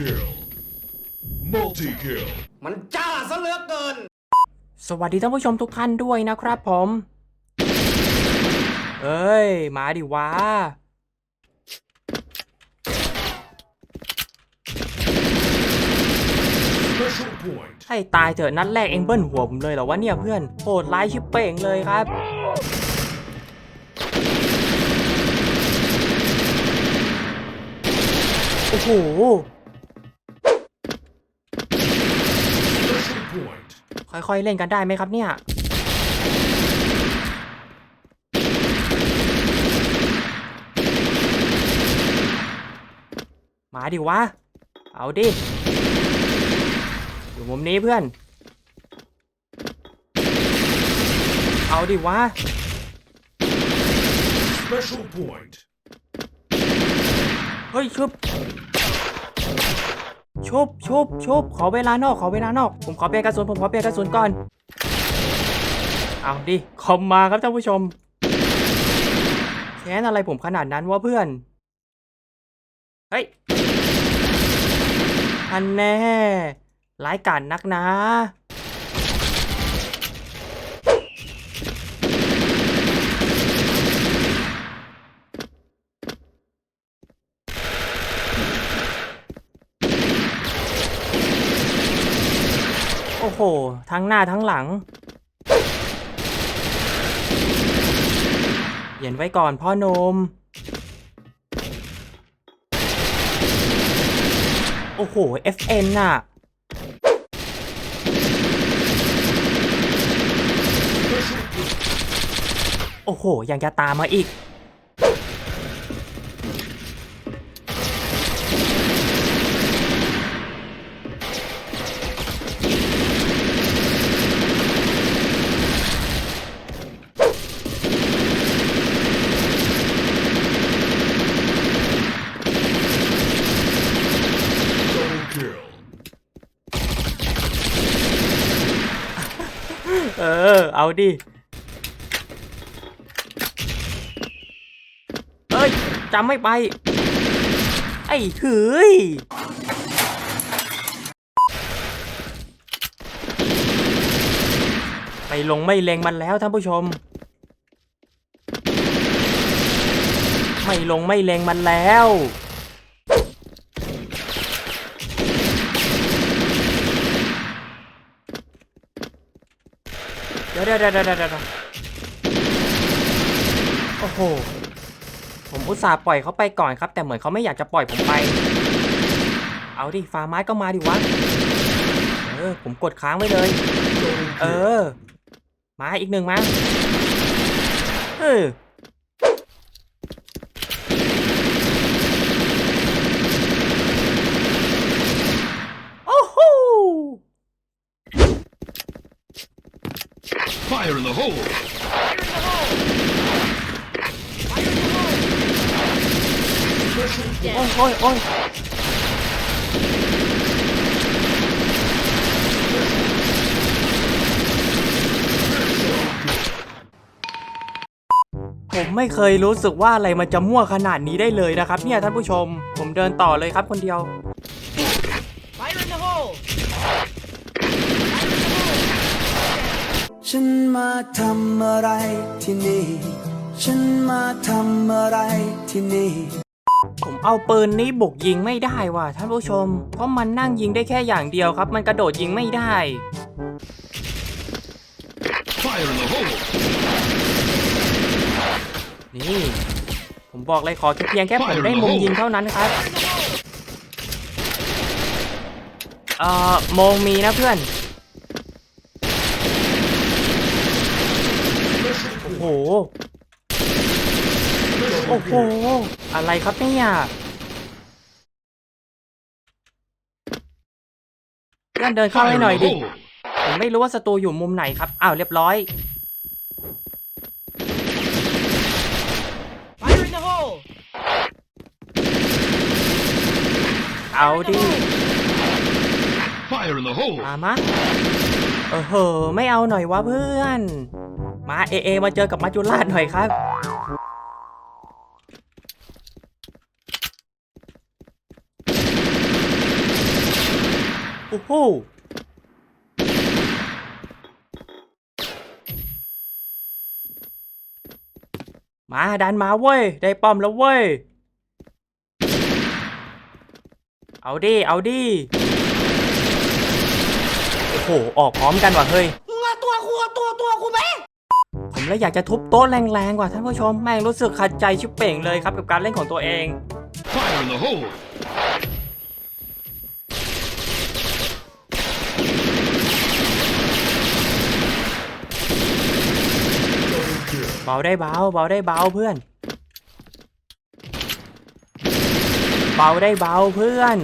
kill. Multi kill. มันจ้าซะเหลือเกิน สวัสดีท่านผู้ชมทุกท่านด้วยนะครับผม เอ้ย มาดิวะ Special point. ให้ตายเถอะนัดแรกเองเบิ้ลหัวผมเลยเหรอวะเนี่ยเพื่อนโหดร้ายชิบเป่งเลยครับ โอ้โห Special point. ค่อยๆเล่นกันได้ไหมครับเนี่ย มาดิวะ เอาดิ อยู่มุมนี้เพื่อน เอาดิวะ Special point. เฮ้ยชุบ ชุบชุบชุบขอเวลานอกขอเวลานอก ผมขอเปลี่ยนกระสุนผมขอเปลี่ยนกระสุนก่อน เอาดิคอมมาครับท่านผู้ชมแค้นอะไรผมขนาดนั้นวะเพื่อน เฮ้ยอันแน่ร้ายกาจนักนะ ห ทั้งหน้าทั้งหลัง เย็นไว้ก่อนพ่อนม โอ้โห FN น่ะโอ้โห ยังจะตามมาอีก Double kill. เออ เอาดิเอ้ยจำไม่ไป ไอ้เฮ้ยไปลงไม่เลงมันแล้วท่านผู้ชม ไม่ลงไม่เลงมันแล้ว เดี๋ยวเดี๋ยวเดี๋ยวเดี๋ยวเดี๋ยวโอ้โห ผมอุตส่าห์ปล่อยเขาไปก่อนครับ แต่เหมือนเขาไม่อยากจะปล่อยผมไป เอาดิฟ้าไม้ก็มาดิวะ เออ ผมกดค้างไว้เลย Double เอ kill. อมาอีกหนึ่งมา เออโอ้โห Fire in the hole. โอ้ยโอ้ยผมไม่เคยรู้สึกว่าอะไรมันจะมั่วขนาดนี้ได้เลยนะครับ เนี่ยท่านผู้ชม ผมเดินต่อเลยครับคนเดียว Fire in the hole ฉันมาทำอะไรที่นี่ ฉันมาทำอะไรที่นี่ ผมเอาปืนนี้บุกยิงไม่ได้ว่ะท่านผู้ชม เพราะมันนั่งยิงได้แค่อย่างเดียวครับ มันกระโดดยิงไม่ได้ Fire in the hole. นี่ ผมบอกเลยขอแค่เพียงแค่ผมได้มุมยิงเท่านั้นครับ เอ่อโมงมีนะเพื่อน โอ้โหโอ้โห อะไรครับเนี่ยเพื่อนเดินเข้าให้หน่อยดิ ผมไม่รู้ว่าศัตรูอยู่มุมไหนครับ อ้าวเรียบร้อย Fire in the hole เอาดิ Fire in the hole. มามะเออเหอะไม่เอาหน่อยวะเพื่อน มาเอเอมาเจอกับมัจจุราชหน่อยครับ โอ้โหมาดันมาเว้ย ได้ป้อมแล้วเว้ย เอาดิ เอาดิ โอ้โห ออกพร้อมกันว่ะเฮ้ยมึงเอาตัวกูตัวตัวกูไหม ผมเลยอยากจะทุบโต๊ะแรงๆกว่าท่านผู้ชมแม่งรู้สึกขัดใจชิบเป่งเลยครับกับการเล่นของตัวเอง Fire in the hole! เบาได้เบาเบาได้เบาเพื่อน เบาได้เบาเพื่อน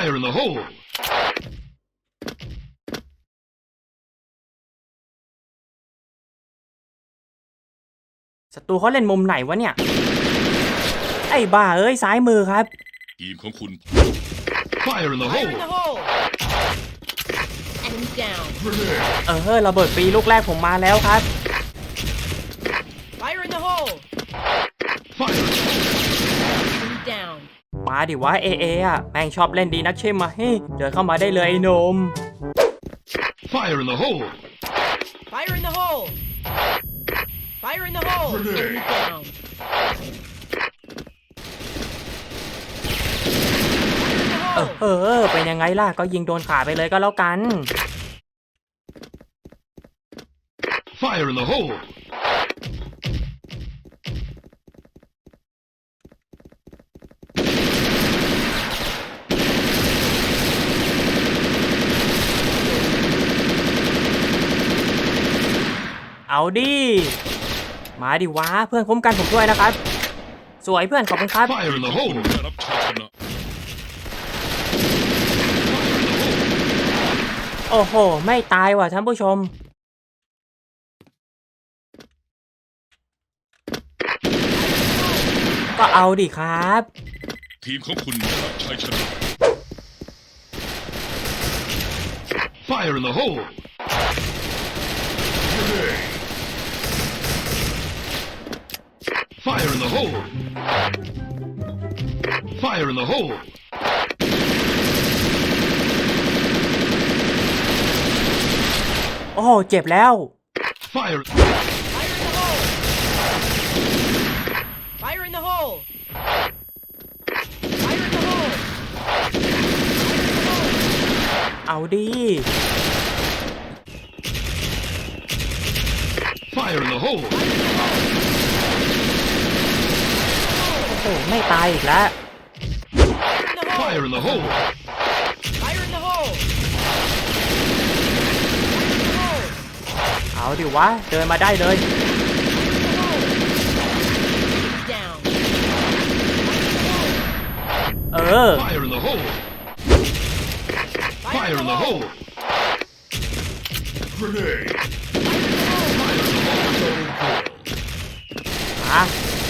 Fire in the hole! ศัตรูเขาเล่นมุมไหนวะเนี่ย ไอ้บ้าเอ้ยซ้ายมือครับ ทีมของคุณ Fire in the Fire in the hole! hole Enemy down Grenade! เออระเบิดฟรีลูกแรกผมมาแล้วครับ Fire in the hole Fire! Enemy down มาดิวะเอเออะแม่งชอบเล่นดีนักใช่ไหมเดินเข้ามาได้เลยไอ้หนม Fire in the hole! Fire in the hole Fire in the hole Grenade. Enemy down เออเออเป็นยังไงล่ะก็ยิงโดนขาไปเลยก็แล้วกัน Fire in the hole! เอาดิมาดิวะเพื่อนคุ้มกันผมด้วยนะครับ สวยเพื่อนขอบคุณครับ Fire in the คุ hole! ณได้รับชัยชนะโอ้โห ไม่ตายว่ะท่านผู้ชม ก็เอาดิครับ ทีมของคุณได้รับชัยชนะ Fire in the hole! Fire in the hole! Fire in the hole! โอ้โห เจ็บแล้ว Fire! Fire in the hole Fire in the hole Fire in the hole เอาดิ Fire in the hole! อ้โหไม่ตายอีกแล้ว Fire in the hole Fire in the hole! Fire in the hole Fire in the hole เอาดิวะ เดินมาได้เลย Down เออ Fire in the hole! Fire in the hole! Grenade! Fire in the hole! Double kill!